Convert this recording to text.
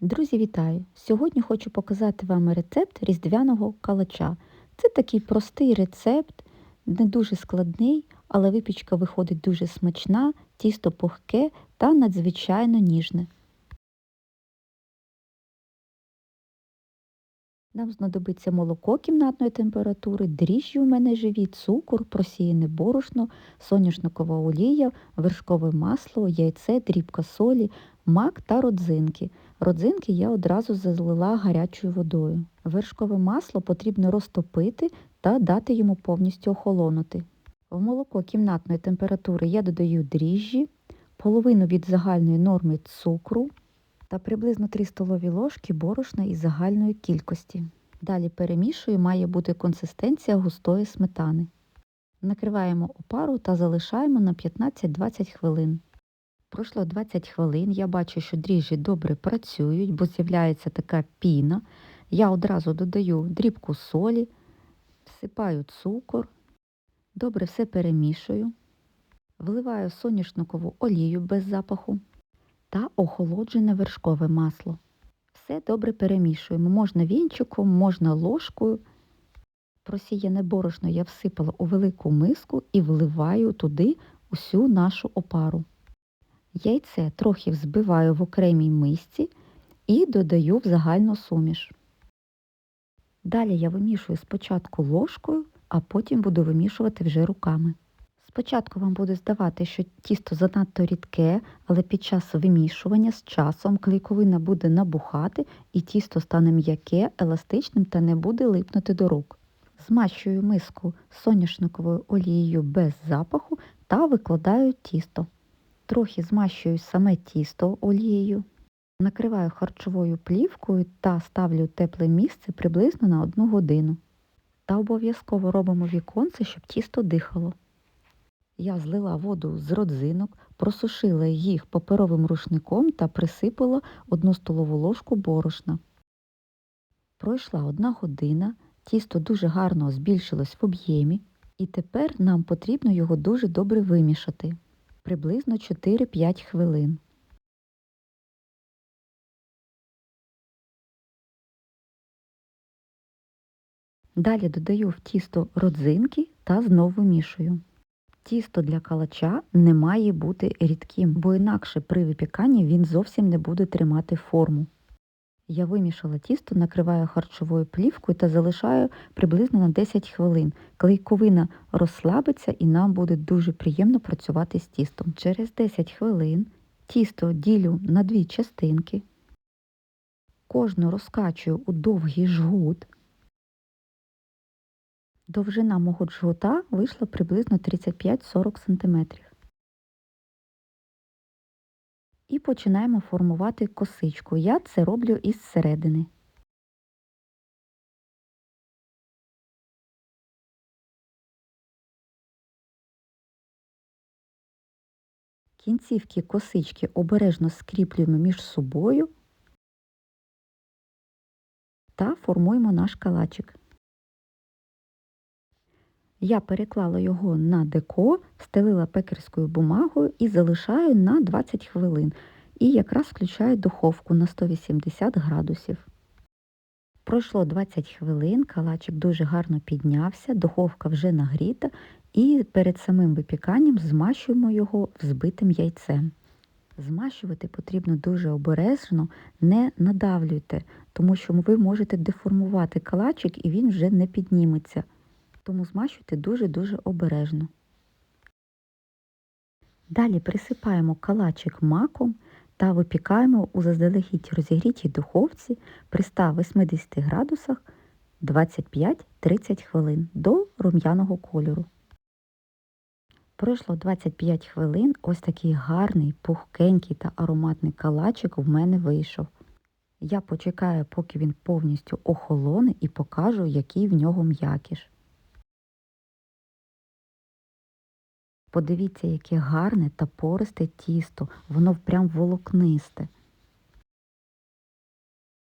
Друзі, вітаю! Сьогодні хочу показати вам рецепт різдвяного калача. Це такий простий рецепт, не дуже складний, але випічка виходить дуже смачна, тісто пухке та надзвичайно ніжне. Нам знадобиться молоко кімнатної температури, дріжджі у мене живі, цукор, просіяне борошно, соняшникова олія, вершкове масло, яйце, дрібка солі, мак та родзинки. Родзинки я одразу залила гарячою водою. Вершкове масло потрібно розтопити та дати йому повністю охолонути. В молоко кімнатної температури я додаю дріжджі, половину від загальної норми цукру та приблизно 3 столові ложки борошна із загальної кількості. Далі перемішую, має бути консистенція густої сметани. Накриваємо опару та залишаємо на 15-20 хвилин. Пройшло 20 хвилин, я бачу, що дріжджі добре працюють, бо з'являється така піна. Я одразу додаю дрібку солі, всипаю цукор, добре все перемішую, вливаю соняшникову олію без запаху та охолоджене вершкове масло. Все добре перемішуємо. Можна вінчиком, можна ложкою. Просіяне борошно я всипала у велику миску і вливаю туди усю нашу опару. Яйце трохи взбиваю в окремій мисці і додаю в загальну суміш. Далі я вимішую спочатку ложкою, а потім буду вимішувати вже руками. Спочатку вам буде здавати, що тісто занадто рідке, але під час вимішування з часом клейковина буде набухати і тісто стане м'яке, еластичним та не буде липнути до рук. Змащую миску соняшниковою олією без запаху та викладаю тісто. Трохи змащую саме тісто олією, накриваю харчовою плівкою та ставлю тепле місце приблизно на 1 годину. Та обов'язково робимо віконце, щоб тісто дихало. Я злила воду з родзинок, просушила їх паперовим рушником та присипала одну столову ложку борошна. Пройшла одна година, тісто дуже гарно збільшилось в об'ємі, і тепер нам потрібно його дуже добре вимішати приблизно 4-5 хвилин. Далі додаю в тісто родзинки та знову мішую. Тісто для калача не має бути рідким, бо інакше при випіканні він зовсім не буде тримати форму. Я вимішала тісто, накриваю харчовою плівкою та залишаю приблизно на 10 хвилин. Клейковина розслабиться і нам буде дуже приємно працювати з тістом. Через 10 хвилин тісто ділю на дві частинки, кожну розкачую у довгий жгут. Довжина мого джгута вийшла приблизно 35-40 см. І починаємо формувати косичку. Я це роблю із середини. Кінцівки косички обережно скріплюємо між собою та формуємо наш калачик. Я переклала його на деко, стелила пекерською бумагою і залишаю на 20 хвилин. І якраз включаю духовку на 180 градусів. Пройшло 20 хвилин, калачик дуже гарно піднявся, духовка вже нагріта, і перед самим випіканням змащуємо його взбитим яйцем. Змащувати потрібно дуже обережно, не надавлюйте, тому що ви можете деформувати калачик і він вже не підніметься тому змащуйте дуже-дуже обережно. Далі присипаємо калачик маком та випікаємо у заздалегідь розігрітій духовці при 180 градусах 25-30 хвилин до рум'яного кольору. Пройшло 25 хвилин, ось такий гарний, пухкенький та ароматний калачик в мене вийшов. Я почекаю, поки він повністю охолоне і покажу, який в нього м'якіш. Подивіться, яке гарне та пористе тісто, воно прям волокнисте.